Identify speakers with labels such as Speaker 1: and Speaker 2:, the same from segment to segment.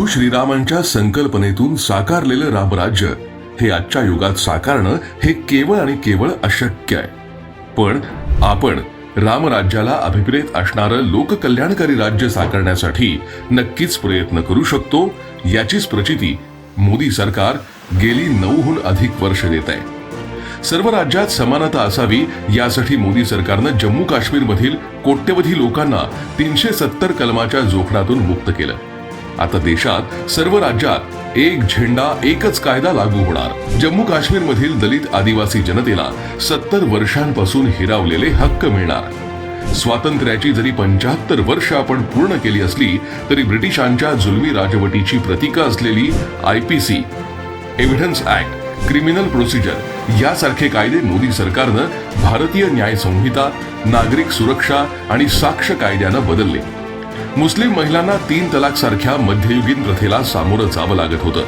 Speaker 1: प्रभू श्रीरामांच्या संकल्पनेतून साकारलेलं रामराज्य हे आजच्या युगात साकारणं हे केवळ आणि केवळ अशक्य आहे. पण आपण रामराज्याला अभिप्रेत असणारं लोककल्याणकारी राज्य साकारण्यासाठी नक्कीच प्रयत्न करू शकतो याचीच प्रचिती मोदी सरकार गेली नऊहून अधिक वर्ष देत आहे. सर्व राज्यात समानता असावी यासाठी मोदी सरकारनं जम्मू काश्मीरमधील कोट्यवधी लोकांना तीनशे सत्तर कलमाच्या जोखडातून मुक्त केलं. आता देशात सर्व राज्यात एक झेंडा एकच कायदा लागू होणार. जम्मू काश्मीर मधील दलित आदिवासी जनतेला सत्तर वर्षांपासून हिरावलेले हक्क मिळणार. स्वातंत्र्याची जरी पंच्याहत्तर वर्ष आपण पूर्ण केली असली तरी ब्रिटिशांच्या जुलमी राजवटीची प्रतीकं असलेली I P C evidence act criminal procedure यासारखे कायदे मोदी सरकारनं भारतीय न्याय संहिता नागरिक सुरक्षा आणि साक्ष कायद्यानं बदलले. मुस्लिम महिलांना तीन तलाक सारख्या मध्ययुगीन प्रथेला सामोरं जावं लागत होतं.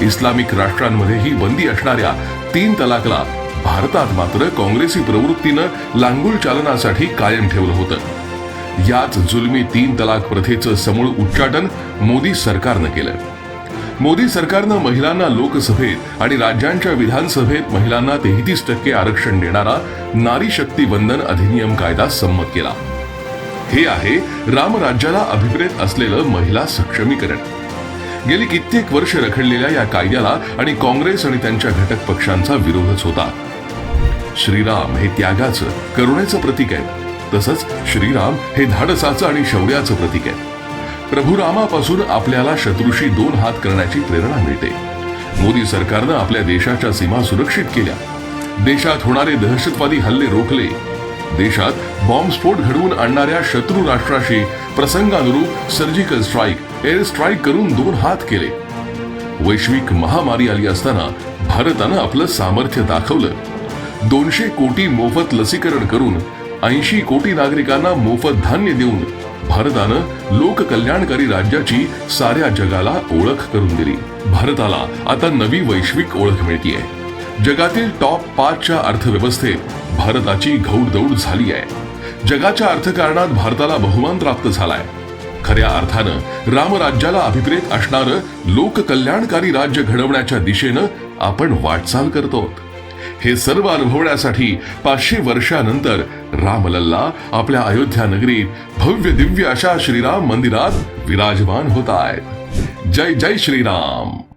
Speaker 1: इस्लामिक राष्ट्रांमध्ये ही बंदी असणाऱ्या तीन तलाकला भारतात मात्र काँग्रेसी प्रवृत्तीनं लांगुल चालनासाठी कायम ठेवलं होतं. याच जुलमी तीन तलाक प्रथेचं समूळ उच्चाटन मोदी सरकारनं केलं. मोदी सरकारनं महिलांना लोकसभेत आणि राज्यांच्या विधानसभेत महिलांना तेहतीस टक्के आरक्षण देणारा नारी शक्ती वंदन अधिनियम कायदा संमत केला. हे आहे रामराज्याला अभिप्रेत असलेलं महिला सक्षमीकरण. गेली कित्येक वर्ष रखडलेल्या या कायद्याला आणि काँग्रेस आणि त्यांच्या घटक पक्षांचा विरोधच होता. श्रीराम हे त्यागाचं करुणेचं प्रतीक आहे तसंच श्रीराम हे धाडसाचं आणि शौर्याचं प्रतीक आहे प्रभू रामापासून आपल्याला शत्रूशी दोन हात करण्याची प्रेरणा मिळते. मोदी सरकारनं आपल्या देशाच्या सीमा सुरक्षित केल्या. देशात होणारे दहशतवादी हल्ले रोखले. देशात बॉम्बस्फोट घडवून आणणाऱ्या शत्रू राष्ट्राशी प्रसंगानुरूप सर्जिकल स्ट्राईक एअर स्ट्राईक करून दोन हात केले. वैश्विक महामारी आली असताना भारतानं आपलं सामर्थ्य दाखवलं. दोनशे कोटी मोफत लसीकरण करून ऐंशी कोटी नागरिकांना मोफत धान्य देऊन भारतानं लोककल्याणकारी राज्याची साऱ्या जगाला ओळख करून दिली. भारताला आता नवी वैश्विक ओळख मिळतीये. जगातील टॉप पाचच्या अर्थव्यवस्थेत भारताची घौडदौड झाली आहे. जगाच्या अर्थकारणात भारताला बहुमान प्राप्त झालाय. खऱ्या अर्थानं रामराज्याला अभिप्रेत असणारं लोककल्याणकारी राज्य घडवण्याच्या दिशेनं आपण वाटचाल करतो. हे सर्व अनुभवण्यासाठी पाचशे वर्षानंतर रामलल्ला आपल्या अयोध्या नगरीत भव्य दिव्य अशा श्रीराम मंदिरात विराजमान होत आहेत. जय जय श्रीराम.